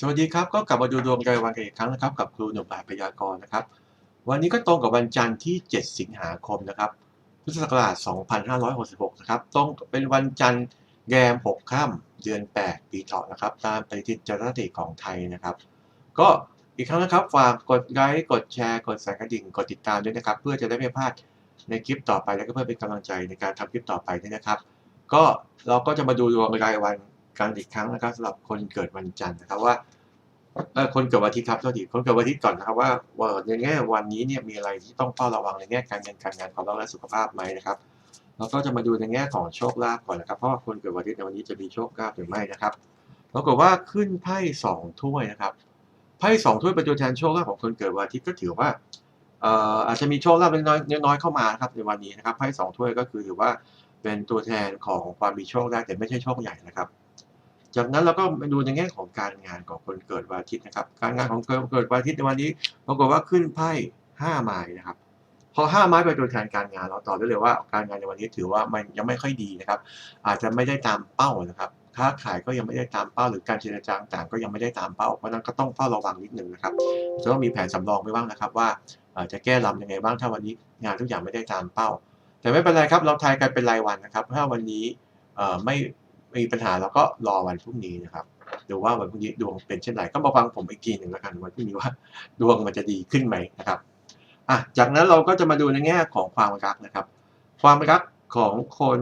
สวัสดีครับ ก็กลับมาดูดวงรายวันกันอีกครั้งนะครับ กับครูหนุ่มบายพยากรณ์นะครับ วันนี้ก็ตรงกับวันจันทร์ที่ 7 สิงหาคมนะครับ พุทธศักราช 2566 นะครับ ตรงเป็นวันจันทร์แรม 6 ค่ำเดือน 8 ปีเถาะนะครับ ตามปฏิทินจันทรคติของไทยนะครับ ก็อีกครั้งนะครับ ฝากกดไลค์ กดแชร์ กดสั่นกระดิ่ง กดติดตามด้วยนะครับ เพื่อจะได้ไม่พลาดในคลิปต่อไป แล้วก็เพื่อเป็นกำลังใจในการทำคลิปต่อไปด้วยนะครับ ก็เราก็จะมาดูดวงรายวัน กันอีกครั้งนะครับสำหรับคนเกิดวันจันทร์นะครับว่าคนเกิดวันอาทิตย์ครับโทษทีคนเกิดวันอาทิตย์ก่อนนะครับว่าในแง่วันนี้เนี่ยมีอะไรที่ต้องเฝ้าระวังในแง่การเงินการงานความรักและสุขภาพไหมนะครับแล้วก็จะมาดูในแง่ของโชคลาภก่อนนะครับเพราะว่าคนเกิดวันอาทิตย์ในวันนี้จะมีโชคลาภหรือไม่นะครับปรากฏว่าขึ้นไพ่สองถ้วยนะครับไพ่สองถ้วยเป็นตัวแทนโชคลาภของคนเกิดวันอาทิตย์ก็ถือว่าอาจจะมีโชคลาภเล็กน้อยน้อยเข้ามานะครับในวันนี้นะครับไพ่สองถ้วยก็คือถือว่าเป็นตัวแทนของความมีโชคได้แต่ไม่ใช่โชคใหญ่นะครับ จากนั้นเราก็มาดูในแง่ของการงานของคนเกิดวันอาทิตย์นะครับ การงานของคนเกิดวันอาทิตย์ในวันนี้ปรากฏว่าขึ้นไพ่ห้าไม้นะครับพอห้าไม้เป็นตัวแทนการงานเราตอบได้เลยว่าการงานในวันนี้ถือว่ามันยังไม่ค่อยดีนะครับ อาจจะไม่ได้ตามเป้านะครับค้าขายก็ยังไม่ได้ตามเป้าหรือการเจรจาต่างก็ยังไม่ได้ตามเป้าเพราะนั้นก็ต้องเฝ้าระวังนิดนึงนะครับจะต้องมีแผนสำรองไว้บ้างนะครับ ว่าจะแก้ลำยังไงบ้างถ้าวันนี้งานทุกอย่างไม่ได้ตามเป้า แต่ไม่เป็นไรครับเราทายกันเป็นรายวันนะครับ ถ้าวันนี้ไม่ มีปัญหาเราก็รอวันพรุ่งนี้นะครับดูว่าวันพรุ่งนี้ดวงเป็นเช่นไรก็มาฟังผมอีกทีหนึ่งแล้วกันวันพรุ่งนี้ว่าดวงมันจะดีขึ้นไหมนะครับอะจากนั้นเราก็จะมาดูในแง่ของความรักนะครับ ความรักของคน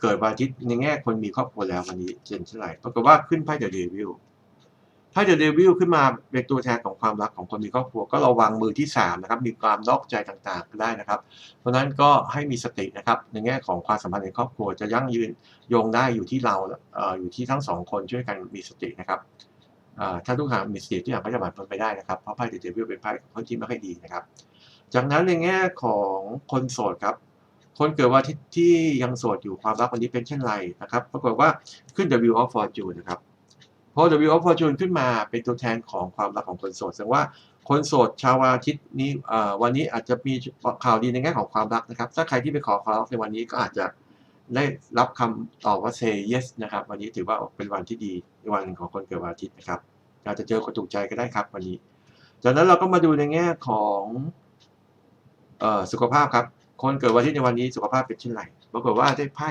เกิดวันอาทิตย์ในแง่คนมีครอบครัวแล้ววันนี้เป็นเช่นไรปรากฏว่าขึ้นไพ่เดอะเดวิล ถ้าเดอะเดวิลขึ้นมาเป็นตัวแทนของความรักของคนมีครอบครัวก็ระวังมือที่สามนะครับ มีความนอกใจต่างๆก็ได้นะครับ เพราะฉะนั้นก็ให้มีสตินะครับ ในแง่ของความสัมพันธ์ในครอบครัวจะยั่งยืนโยงได้อยู่ที่เราเอออยู่ที่ทั้งสองคนช่วยกันมีสตินะครับถ้าทุกอย่างมีสติทุกอย่างก็จะผ่านพ้นไปได้นะครับเพราะไพ่เดอะเดวิลเป็นไพ่ค่อนที่ไม่ค่อยดีนะครับ จากนั้นในแง่ของคนโสดครับคนเกิดวันที่ยังโสดอยู่ความรักวันนี้เป็นเช่นไรนะครับ ปรากฏว่าขึ้น W of Fortune นะครับ พอ W of Fortune ขึ้นมาเป็นตัวแทนของความรักของคนโสดแสดงว่าคนโสดชาวอาทิตย์นี้วันนี้อาจจะมีข่าวดีในแง่ของความรักนะครับ ถ้าใครที่ไปขอความรักในวันนี้ก็อาจจะได้รับคำตอบว่า say yes นะครับ วันนี้ถือว่าเป็นวันที่ดีวันของคนเกิดวันอาทิตย์นะครับอาจจะเจอคนถูกใจก็ได้ครับวันนี้ จากนั้นเราก็มาดูในแง่ของออสุขภาพครับ คนเกิดวันอาทิตย์ในวันนี้สุขภาพเป็นเช่นไรปรากฏว่าได้ไพ่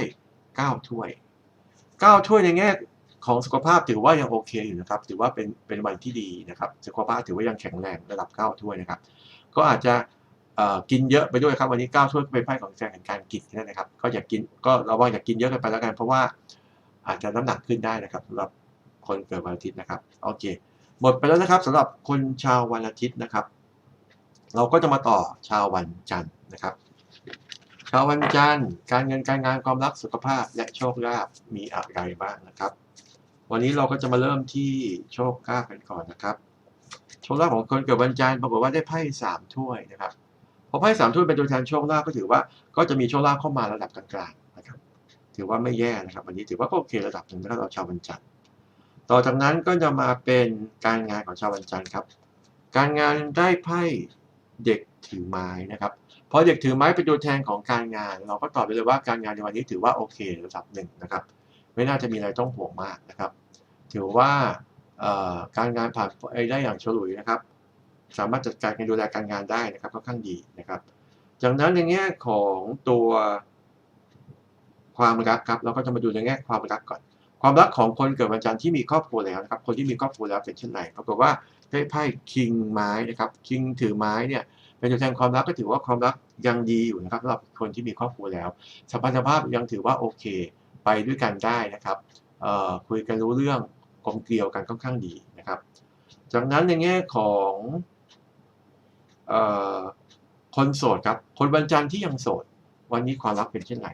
เก้าถ้วยเก้าถ้วยในแง่ ของสุขภาพถือว่ายังโอเคอยู่นะครับ ถือว่าเป็นเป็นวันที่ดีนะครับ สุขภาพถือว่ายังแข็งแรงระดับเก้าถ้วยนะครับ ก็อาจจะกินเยอะไปด้วยครับวันนี้เก้าถ้วยเป็นไพ่ของแสงแห่งการกินนั่นนะครับ ก็อย่ากินก็ระวังอย่ากินเยอะเกินไปแล้วกัน เพราะว่าอาจจะน้ำหนักขึ้นได้นะครับสำหรับคนเกิดวันอาทิตย์นะครับโอเค หมดไปแล้วนะครับสำหรับคนชาววันอาทิตย์นะครับ เราก็จะมาต่อชาววันจันทร์นะครับชาววันจันทร์การเงินการงานความรักสุขภาพและโชคลาภมีอะไรบ้างนะครับ วันนี้เราก็จะมาเริ่มที่โชคลาภกันก่อนนะครับ โชคลาภของคนเกิดวันจันทร์ปรากฏว่าได้ไพ่สามถ้วยนะครับพอไพ่สามถ้วยเป็นตัวแทนโชคลาภก็ถือว่าก็จะมีโชคลาภเข้ามาระดับกลางๆนะครับ ถือว่าไม่แย่นะครับวันนี้ถือว่าก็โอเคระดับหนึ่งสำหรับชาววันจันทร์ต่อจากนั้นก็จะมาเป็นการงานของชาววันจันทร์ครับ การงานได้ไพ่เด็กถือไม้นะครับพอเด็กถือไม้เป็นตัวแทนของการงาน เราก็ตอบไปเลยว่าการงานในวันนี้ถือว่าโอเคระดับหนึ่งนะครับ ไม่น่าจะมีอะไรต้องห่วงมากนะครับ ถือว่าการงานผ่านไปได้อย่างฉลุยนะครับ สามารถจัดการการดูแลการงานได้นะครับค่อนข้างดีนะครับ จากนั้นในแง่ของตัวความรักครับเราก็จะมาดูในแง่ความรักก่อน ความรักของคนเกิดวันจันทร์ที่มีครอบครัวแล้วนะครับ คนที่มีครอบครัวแล้วเป็นเช่นไรปรากฏว่าได้ไพ่คิงไม้นะครับคิงถือไม้เนี่ยเป็นตัวแทนความรักก็ถือว่าความรักยังดีอยู่นะครับสำหรับคนที่มีครอบครัวแล้วสัมพันธภาพยังถือว่าโอเค ไปด้วยกันได้นะครับคุยกันรู้เรื่องกลมเกลียวกันค่อนข้างดีนะครับ จากนั้นในแง่ของอคนโสดครับคนวันจันทร์ที่ยังโสด วันนี้ความรักเป็นเช่นไร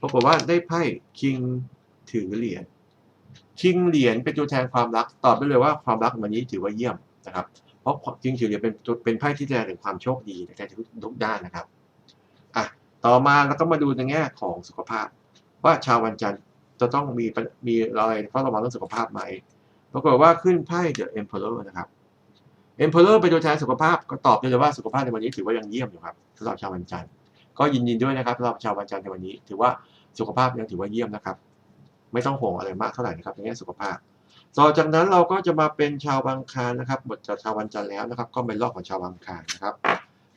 ปรากฏว่าได้ไพ่คิงถือเหรียญคิงเหรียญเป็นตัวแทนความรักตอบได้เลยว่าความรักวันนี้ถือว่าเยี่ยมนะครับ เพราะคิงถือเหรียญเป็นเป็นไพ่ที่แสดงถึงความโชคดีในการทุกทุกด้านนะครับอะต่อมาเราก็มาดูในแง่ของสุขภาพ ว่าชาววันจันทร์จะต้องมีมีอะไรเฝ้าระวังเรื่องสุขภาพไหมปรากฏว่าขึ้นไพ่ The Emperor นะครับ Emperor เป็นตัวแทนสุขภาพก็ตอบได้เลยว่าสุขภาพในวันนี้ถือว่ายังเยี่ยมอยู่ครับสำหรับชาววันจันทร์ก็ยินดีด้วยนะครับสำหรับชาววันจันทร์ในวันนี้ ถือว่าสุขภาพยังถือว่าเยี่ยมนะครับ ไม่ต้องห่วงอะไรมากเท่าไหร่นะครับในแง่สุขภาพ ต่อจากนั้นเราก็จะมาเป็นชาวบางคารนะครับหมดจากชาววันจันทร์แล้วนะครับ ก็เป็นรอบของชาวบางคารนะครับ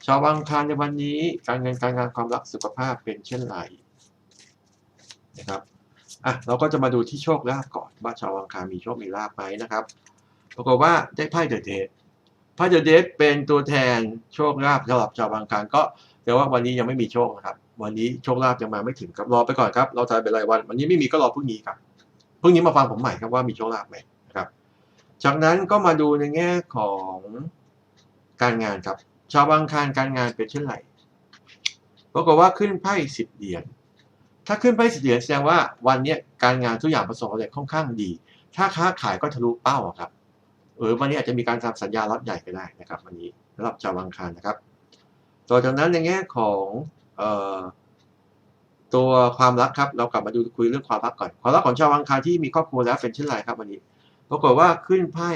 ชาวบางคารในวันนี้ การเงินการงานความรักสุขภาพเป็นเช่นไร นะครับอะเราก็จะมาดูที่โชคลาภก่อนว่าชาวบางคารมีโชคมีลาภไหมนะครับปรากฏว่าได้ไพ่เดอะเดทไพ่เดอะเดทเป็นตัวแทนโชคลาภสำหรับชาวบางคารก็แต่ว่าวันนี้ยังไม่มีโชคนะครับวันนี้โชคลาภยังมาไม่ถึงครับรอไปก่อนครับเราจะเป็นรายวัน วันนี้ไม่มีก็รอพรุ่งนี้ครับพรุ่งนี้มาฟังผมใหม่ครับว่ามีโชคลาภไหมนะครับ จากนั้นก็มาดูในแง่ของการงานครับ ชาวบางคารการงานเป็นเช่นไรปรากฏว่าขึ้นไพ่สิบเหรียญ ถ้าขึ้นไพ่สิบเหรียญแสดงว่าวันนี้การงานทุกอย่างประสบความสำเร็จค่อนข้างดี ถ้าค้าขายก็ทะลุเป้าครับ เออวันนี้อาจจะมีการทำสัญญาล็อตใหญ่ก็ได้นะครับ วันนี้สำหรับชาวบางคารนะครับ ต่อจากนั้นในแง่ของออตัวความรักครับ เรากลับมาดูคุยเรื่องความรักก่อน ความรักของชาวบางคารที่มีครอบครัวแล้วเป็นเช่นไรครับวันนี้ ปรากฏว่าขึ้นไพ่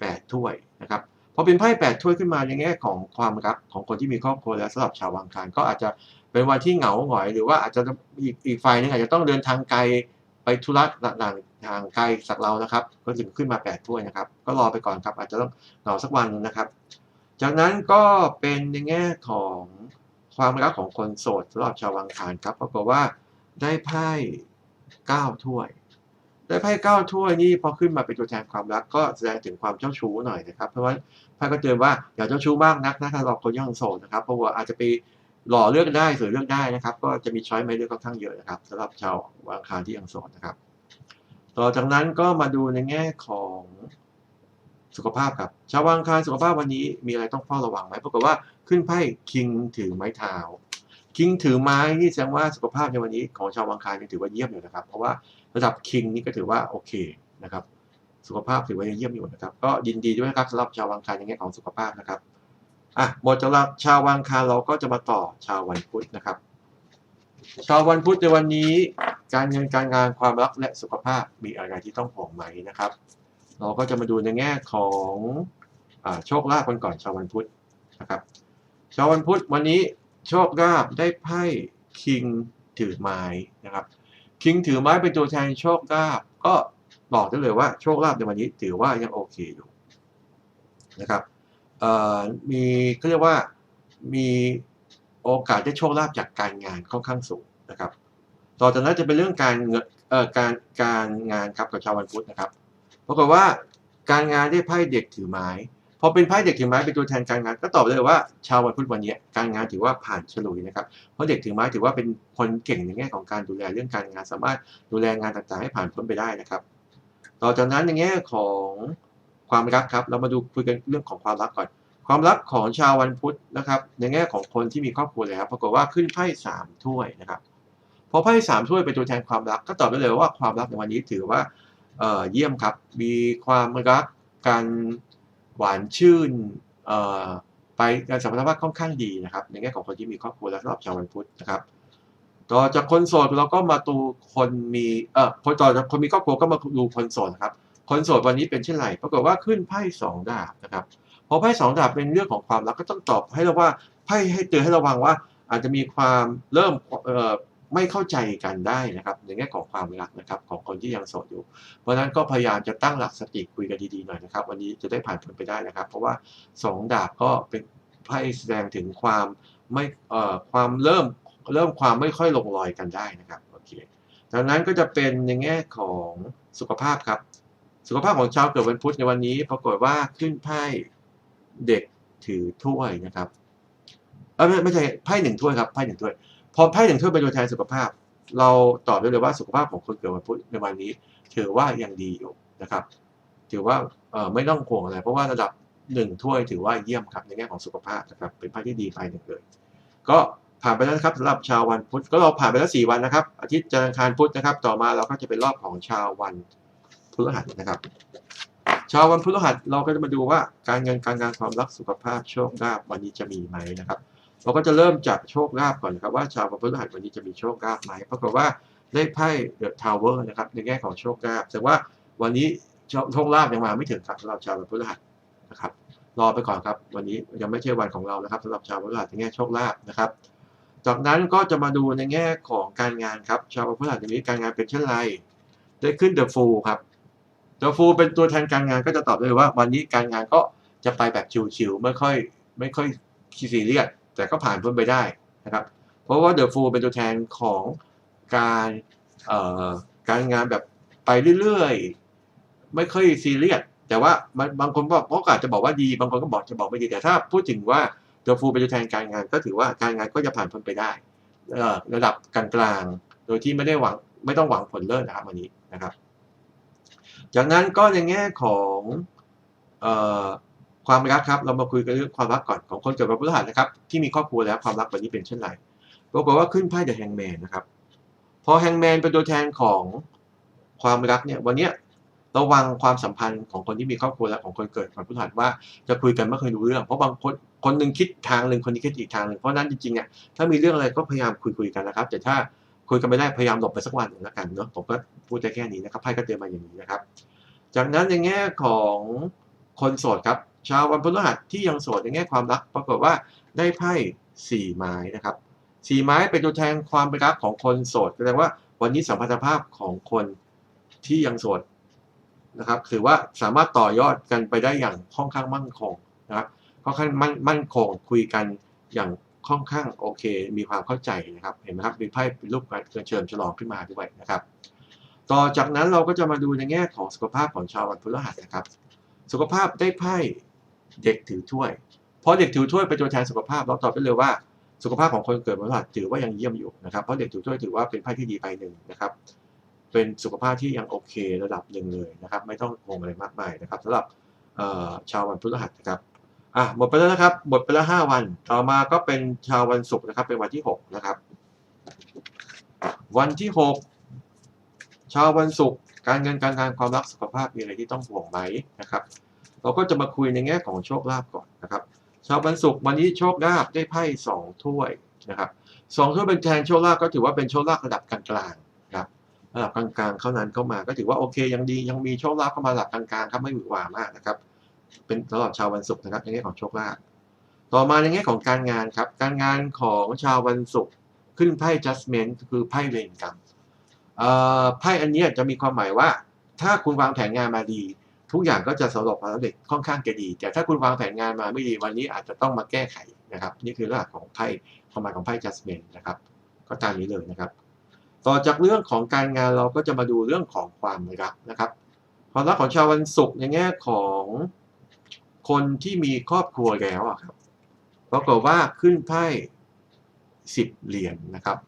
แปดถ้วยนะครับพอเป็นไพ่แปดถ้วยขึ้นมาในแง่ของความรักของคนที่มีครอบครัวแล้วสำหรับชาววังคารก็อาจจะ เป็นวันที่เหงาหงอย หรือว่าอาจจะอีกอีกฝ่ายหนึงอาจจะต้องเดินทางไกลไปธุระต่างๆทางไกลจากเรานะครับ ก็ถึงขึ้นมาแปดถ้วยนะครับ ก็รอไปก่อนครับ อาจจะต้องเหงาสักวันหนึงนะครับ จากนั้นก็เป็นในแง่ของความรักของคนโสดสำหรับชาววังคารครับปรากฏว่าได้ไพ่เก้าถ้วย ได้ไพ่เก้าถ้วยนี่พอขึ้นมาเป็นตัวแทนความรักก็แสดงถึงความเจ้าชู้หน่อยนะครับ เพราะว่าไพ่ก็เตือนว่าอย่าเจ้าชู้มากนักนะถ้าเราคนยังโสดนะครับเพราะว่าอาจจะไป หล่อเลือกได้สวยเลือกได้นะครับ ก็จะมีช้อยไม่เลือกค่อนข้างเยอะนะครับสำหรับชาววางคารที่ยังสดนนะครับ ต่อจากนั้นก็มาดูในแง่ของสุขภาพครับ ชาววางคารสุขภาพวันนี้มีอะไรต้องเฝ้าระวังไหมปรากฏว่าขึ้นไพ่คิงถือไม้เท้าคิงถือไม้นี่แสดงว่าสุขภาพในวันนี้ของชาววังคารยังถือว่าเยี่ยมอยู่นะครับ เพราะว่าระดับคิงนี่ก็ถือว่าโอเคนะครับ สุขภาพถือว่ายังเยี่ยมอยู่นะครับ ก็ยินดีด้วยครับสำหรับชาววังคารในแง่ของสุขภาพนะครับ อะหมดสำหรับชาววังคารเราก็จะมาต่อชาววันพุธนะครับ ชาววันพุธในวันนี้ การเงินการงานความรักและสุขภาพมีอะไรที่ต้องห่วงไหมนะครับ เราก็จะมาดูในแง่ของอโชคลาภกันก่อนชาววันพุธนะครับ ชาววันพุธวันนี้โชคลาภได้ไพ่คิงถือไม้นะครับคิงถือไม้เป็นตัวแทนโชคลาภก็บอกได้เลยว่าโชคลาภในวันนี้ถือว่ายังโอเคอยู่นะครับ มีก็เรียกว่ามีโอกาสได้โชคลาภจากการงานค่อนข้างสูงนะครับ ต่อจากนั้นจะเป็นเรื่องการเงินเอ่อการการงานครับกับชาววันพุธนะครับปรากฏว่าการงานได้ไพ่เด็กถือไม้พอเป็นไพ่เด็กถือไม้เป็นตัวแทนการงาน ก็ตอบเลยว่าชาววันพุธวันนี้การงานถือว่าผ่านฉลุยนะครับเพราะเด็กถือไม้ถือว่าเป็นคนเก่งในแง่ของการดูแลเรื่องการงานสามารถดูแลงานต่างๆให้ผ่านพ้นไปได้นะครับ ต่อจากนั้นในแง่ของ ความรักครับ เรามาดูคุยกันเรื่องของความรักก่อน ความรักของชาววันพุธนะครับ ในแง่ของคนที่มีครอบครัวแล้วปรากฏว่าขึ้นไพ่สามถ้วยนะครับพอไพ่สามถ้วยเป็นตัวแทนความรักก็ตอบได้เลยว่าความรักในวันนี้ถือว่าเเยี่ยมครับ มีความรักการหวานชื่นไปการสัมพันธภาพค่อนข้างดีนะครับ ในแง่ของคนที่มีครอบครัวและสำหรับชาววันพุธนะครับต่อจากคนโสดเราก็มาดูคนมีเอ่อพอต่อจากคนมีครอบครัวก็มาดูคนโสดครับ คนโสดวันนี้เป็นเช่นไรปรากฏว่าขึ้นไพ่สองดาบนะครับพอไพ่สองดาบเป็นเรื่องของความรักก็ต้องตอบให้เราว่าไพ่ให้เตือนให้ระวังว่า อาจจะมีความเริ่มไม่เข้าใจกันได้นะครับ ในแง่ของความรักนะครับของคนที่ยังโสดอยู่ เพราะฉะนั้นก็พยายามจะตั้งหลักสติคุยกันดีๆหน่อยนะครับ วันนี้จะได้ผ่านพ้นไปได้นะครับ เพราะว่าสองดาบก็เป็นไพ่แสดงถึงความไม่เอ่อความเริ่มเริ่มความไม่ค่อยลงรอยกันได้นะครับโอเคดังนั้นก็จะเป็นในแง่ของสุขภาพครับ สุขภาพของชาวเกิดวันพุธในวันนี้ ปรากฏว่าขึ้นไพ่เด็กถือถ้วยนะครับเออไม่ไม่ใช่ไพ่หนึ่งถ้วยครับไพ่หนึ่งถ้วยพอไพ่หนึ่งถ้วยเป็นตัวแทนสุขภาพ เราตอบได้เลยว่าสุขภาพของคนเกิดวันพุธในวันนี้ ถือว่ายังดีอยู่นะครับ ถือว่าเออไม่ต้องห่วงอะไรเพราะว่าระดับหนึ่งถ้วยถือว่าเยี่ยมครับในแง่ของสุขภาพนะครับ เป็นไพ่ที่ดีไพ่หนึ่งเลยก็ผ่านไปแล้วครับสำหรับชาววันพุธก็เราผ่านไปแล้วสี่วันนะครับ อาทิตย์จันทร์อังคารพุธนะครับ ต่อมาเราก็จะเป็นรอบของชาววัน พฤหัสนะครับชาววันพฤหัสเราก็จะมาดูว่าการเงินการงานความรักสุขภาพโชคลาภวันนี้จะมีไหมนะครับ เราก็จะเริ่มจากโชคลาภก่อนนะครับว่าชาววันพฤหัสวันนี้จะมีโชคลาภไหมปรากฏว่าได้ไพ่เดอะทาวเวอร์นะครับในแง่ของโชคลาภแต่ว่าวันนี้โชชคลาภยังมาไม่ถึงครับสำหรับชาววันพฤหัสนะครับรอไปก่อนครับ วันนี้ยังไม่ใช่วันของเรานะครับสำหรับชาววันพฤหัสในแง่โชคลาภนะครับ จากนั้นก็จะมาดูในแง่ของการงานครับชาววันพฤหัสวันนี้การงานเป็นเช่นไรได้ขึ้นเดอะฟูลครับ เดอะฟูลเป็นตัวแทนการงานก็จะตอบได้เลยว่า วันนี้การงานก็จะไปแบบชิวๆไม่ค่อยไม่ค่อยซีเรียสแต่ก็ผ่านพ้นไปได้นะครับ เพราะว่าเดอะฟูลเป็นตัวแทนของการการงานแบบไปเรื่อยๆ ไม่ค่อยซีเรียสแต่ว่าบางคนบอกก็อาจจะบอกว่าดีบางคนก็บอกจะบอกไม่ดีแต่ถ้าพูดถึงว่าเดอะฟูลเป็นตัวแทนการงาน ก็ถือว่าการงานก็จะผ่านพ้นไปได้ระดับกลางๆโดยที่ไม่ได้หวังไม่ต้องหวังผลเลิศนะครับวันนี้นะครับ จากนั้นก็ในแง่ของออความรักครับ เรามาคุยกันเรื่องความรักก่อนของคนเกิดวันพฤหัสนะครับ ที่มีครอบครัวแล้วความรักวันนี้เป็นเช่นไรปรากฏว่าขึ้นไพ่เดอะแฮงแมนนะครับ พอแฮงแมนเป็นตัวแทนของความรักเนี่ยวันเนี้ยระวังความสัมพันธ์ของคนที่มีครอบครัวและของคนเกิดวันพฤหัสว่าจะคุยกันไม่เคยรู้เรื่อง เพราะบางคนคนหนึ่งคิดทางหนึ่งคนนี้คิดอีกทางหนึ่งเพราะนั้นจริงๆเนี่ยถ้ามีเรื่องอะไรก็พยายามคุยคุยๆกันนะครับ แต่ถ้า คุยกันไม่ได้พยายามหลบไปสักวันหนึ่งแล้วกันเนาะผมก็พูดได้แค่นี้นะครับไพ่ก็เตือนมาอย่างนี้นะครับ จากนั้นในแง่ของคนโสดครับชาววันพฤหัสที่ยังโสดในแง่ความรัก ปรากฏว่าได้ไพ่สี่ไม้นะครับสี่ไม้เป็นตัวแทนความรักของคนโสดแสดงว่าวันนี้สัมพันธภาพของคนที่ยังโสดนะครับถือว่าสามารถต่อยอดกันไปได้อย่างค่อนข้างมั่นคงนะครับค่อนข้างมั่นมั่นคงคุยกันอย่าง ค่อนข้างโอเค มีความเข้าใจนะครับ เห็นไหมครับ มีไพ่เป็นรูปการเชิญฉลองขึ้นมาด้วยนะครับ ต่อจากนั้นเราก็จะมาดูในแง่ของสุขภาพของชาววันพฤหัสนะครับ สุขภาพได้ไพ่เด็กถือถ้วย เพราะเด็กถือถ้วยเป็นตัวแทนสุขภาพ เราตอบได้เลยว่าสุขภาพของคนเกิดวันพฤหัสถือว่ายังเยี่ยมอยู่นะครับ เพราะเด็กถือถ้วยถือว่าเป็นไพ่ที่ดีไปหนึ่งนะครับ เป็นสุขภาพที่ยังโอเคระดับหนึ่งเลยนะครับ ไม่ต้องห่วงอะไรมากมายนะครับสำหรับชาววันพฤหัสนะครับ อะหมดไปแล้วนะครับ หมดไปแล้วห้าวัน ต่อมาก็เป็นชาววันศุกร์นะครับ เป็นวันที่หกนะครับ วันที่หกชาววันศุกร์การเงินการงานความรักสุขภาพมีอะไรที่ต้องห่วงไหมนะครับ เราก็จะมาคุยในแง่ของโชคลาภก่อนนะครับ ชาววันศุกร์วันนี้โชคลาภได้ไพ่สองถ้วยนะครับสองถ้วยเป็นแทนโชคลาภก็ถือว่าเป็นโชคลาภระดับกลางๆนะครับระดับกลางๆเข้านั้นเข้ามาก็ถือว่าโอเคยังดียังมีโชคลาภเข้ามาระดับกลางๆครับไม่หวือหวามากนะครับ เป็นสำหรับชาววันศุกร์นะครับในแง่ของโชคลาภต่อมาในแง่ของการงานครับ การงานของชาววันศุกร์ขึ้นไพ่ judgment คือไพ่เวรกรรมไพ่อันนี้จะมีความหมายว่า ถ้าคุณวางแผนงานมาดี ทุกอย่างก็จะสำเร็จความสำเร็จค่อนข้างจะดี แต่ถ้าคุณวางแผนงานมาไม่ดีวันนี้อาจจะต้องมาแก้ไขนะครับ นี่คือเรื่องของไพ่ความหมายของไพ่ judgment นะครับ ก็ตามนี้เลยนะครับ ต่อจากเรื่องของการงานเราก็จะมาดูเรื่องของความรักนะครับความรักของชาววันศุกร์ในแง่ของ คนที่มีครอบครัวแล้วอะครับปรากฏว่าขึ้นไพ่สิบเหรียญนะครับ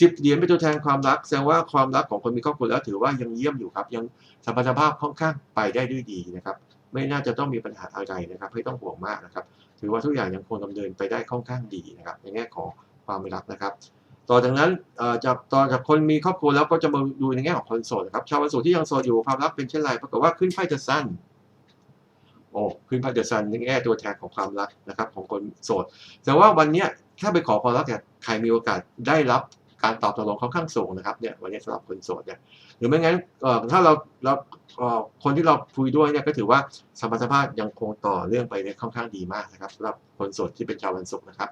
สิบเหรียญเป็นตัวแทนความรักแสดงว่าความรักของคนมีครอบครัวแล้วถือว่ายังเยี่ยมอยู่ครับ ยังสัมพันธภาพค่อนข้างไปได้ด้วยดีนะครับ ไม่น่าจะต้องมีปัญหาอะไรนะครับไม่ต้องห่วงมากนะครับ ถือว่าทุกอย่างยังคงดำเนินไปได้ค่อนข้างดีนะครับ ในแง่ของความรักนะครับ ต่อจากนั้นจากต่อจากคนมีครอบครัวแล้วก็จะมาดูในแง่ของคนโสดนะครับชาววันโสดที่ยังโสดอยู่ความรักเป็นเช่นไรปรากฏว่าขึ้นไพ่จะสั้น โอ้ขึ้นไพ่เดอะซันในแง่ตัวแทนของความรักนะครับของคนโสด แต่ว่าวันนี้ถ้าไปขอความรักเนี่ยใครมีโอกาสได้รับการตอบตกลงค่อนข้างสูงนะครับเนี่ยวันนี้สำหรับคนโสดเนี่ยหรือไม่งั้นถ้าเราเราคนที่เราคุยด้วยเนี่ยก็ถือว่าสมรรถภาพยังคงต่อเรื่องไปได้ค่อนข้างดีมากนะครับสำหรับคนโสดที่เป็นชาววันศุกร์นะครับ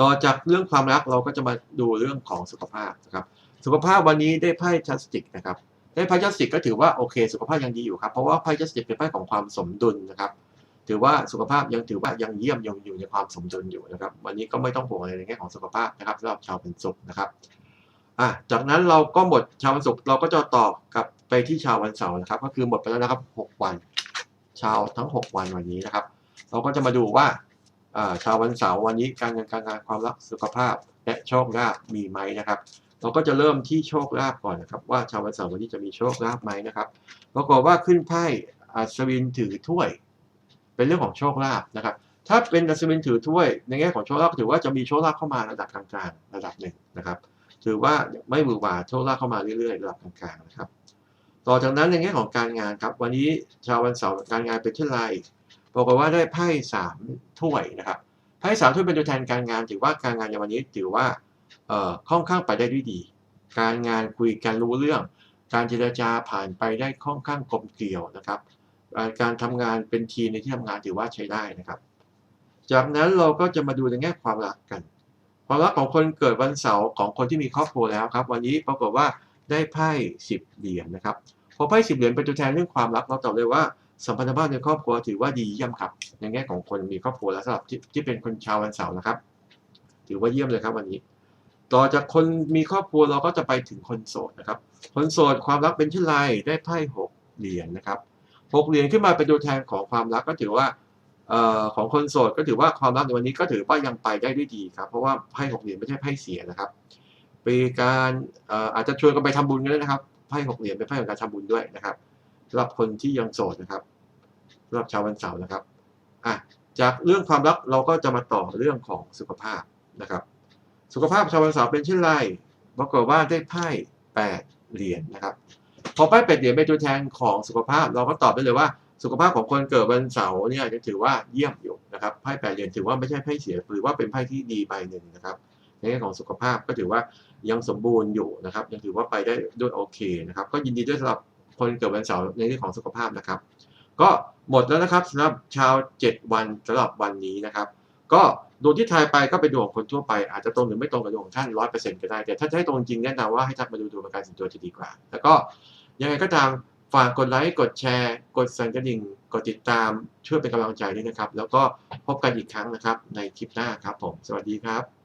ต่อจากเรื่องความรักเราก็จะมาดูเรื่องของสุขภาพนะครับ สุขภาพวันนี้ได้ไพ่จัสติกนะครับ ได้ไพ่จัสติกก็ถือว่าโอเค สุขภาพยังดีอยู่ครับ เพราะว่าไพ่จัสติกเป็นไพ่ของความสมดุลนะครับ ถือว่าสุขภาพยังถือว่ายังเยี่ยมยังอยู่ในความสมดุลอยู่นะครับ วันนี้ก็ไม่ต้องห่วงอะไรในแง่ของสุขภาพนะครับสำหรับชาววันศุกร์นะครับอะจากนั้นเราก็หมดชาววันศุกร์เราก็จะต่อกับไปที่ชาววันเสาร์นะครับ ก็คือหมดไปแล้วนะครับหกวัน ชาวทั้งหกวันวันนี้นะครับ เราก็จะมาดูว่าอ่าชาววันเสาร์วันนี้การเงินการงานความรักสุขภาพและโชคลาภมีไหมนะครับ เราก็จะเริ่มที่โชคลาภก่อนนะครับ ว่าชาววันเสาร์วันนี้จะมีโชคลาภไหมนะครับปรากฏว่าขึ้นไพ่อัศวินถือถ้วย เป็นเรื่องของโชคลาภนะครับ ถ้าเป็นอัศวินถือถ้วย ในแง่ของโชคลาภถือว่าจะมีโชคลาภเข้ามาระดับกลางๆระดับหนึ่งนะครับ ถือว่าไม่หวือหวาโชคลาภเข้ามาเรื่อยๆระดับกลางๆนะครับ ต่อจากนั้นในแง่ของการงานครับ วันนี้ชาววันเสาร์การงานเป็นเช่นไรปรากว่าได้ไพ่สามถ้วยนะครับไพ่สามถ้วยเป็นตัวแทนการงาน ถือว่าการงานในวันนี้ถือว่า ค่อนข้างไปได้ด้วยดี การงานคุยกันรู้เรื่อง การเจรจาผ่านไปได้ค่อนข้างกลมเกลียวนะครับ การทำงานเป็นทีมในที่ทำงานถือว่าใช้ได้นะครับ จากนั้นเราก็จะมาดูในแง่ความรักกัน ความรักของคนเกิดวันเสาร์ของคนที่มีครอบครัวแล้วครับ วันนี้ปรากฏว่าได้ไพ่สิบเหรียญนะครับพอไพ่สิบเหรียญเป็นตัวแทนเรื่องความรักเราตอบเลยว่าสัมพันธภาพในครอบครัวถือว่าดีเยี่ยมครับ ในแง่ของคนมีครอบครัวและสำหรับที่ที่เป็นคนชาววันเสาร์นะครับ ถือว่าเยี่ยมเลยครับวันนี้ ต่อจากคนมีครอบครัวเราก็จะไปถึงคนโสดนะครับ คนโสดความรักเป็นเช่นไรได้ไพ่หกเหรียญนะครับหกเหรียญขึ้นมาเป็นตัวแทนของความรักก็ถือว่าออของคนโสดก็ถือว่าความรักในวันนี้ก็ถือว่ายังไปได้ด้วยดีครับ เพราะว่าไพ่หกเหรียญไม่ใช่ไพ่เสียนะครับเป็นการอออาจจะชวนกันไปทำบุญกันด้วยนะครับไพ่หกเหรียญเป็นไพ่ของการทำบุญด้วยนะครับสำหรับคนที่ยังโสดนะครับสำหรับชาววันเสาร์นะครับอะจากเรื่องความรักเราก็จะมาต่อเรื่องของสุขภาพนะครับ สุขภาพชาววันเสาร์เป็นเช่นไรปรากว่าได้ไพ่แปดเหรียญนะครับ พอไพ่แปดเหรียญเป็นตัวแทนของสุขภาพ เราก็ตอบได้เลยว่าสุขภาพของคนเกิดวันเสาร์เนี่ยจะถือว่าเยี่ยมอยู่นะครับไพ่แปดเหรียญถือว่าไม่ใช่ไพ่เสียหรือว่าเป็นไพ่ที่ดีใบหนึ่งนะครับในแง่ของสุขภาพก็ถือว่ายังสมบูรณ์อยู่นะครับ ยังถือว่าไปได้ด้วยโอเคนะครับก็ยินดีด้วยสำหรับคนเกิดวันเสาร์ในเรื่องของสุขภาพนะครับ ก็หมดแล้วนะครับสำหรับชาว 7 วันสำหรับวันนี้นะครับ ก็ ดวงที่ทายไปก็เป็นดวงของคนทั่วไปอาจจะตรงหรือไม่ตรงกับดวงของท่านร้อยเปอร์เซ็นต์ก็ได้ แต่ถ้าจะให้ตรงจริงแนะนำว่าให้ท่านมาดูดวงประการส่วนตัวจะดีกว่า แล้วก็ยังไงก็ตามฝากกดไลค์ กดแชร์ กดสั่นกระดิ่ง กดติดตามช่วยเป็นกำลังใจด้วยนะครับ แล้วก็พบกันอีกครั้งนะครับในคลิปหน้าครับผม สวัสดีครับ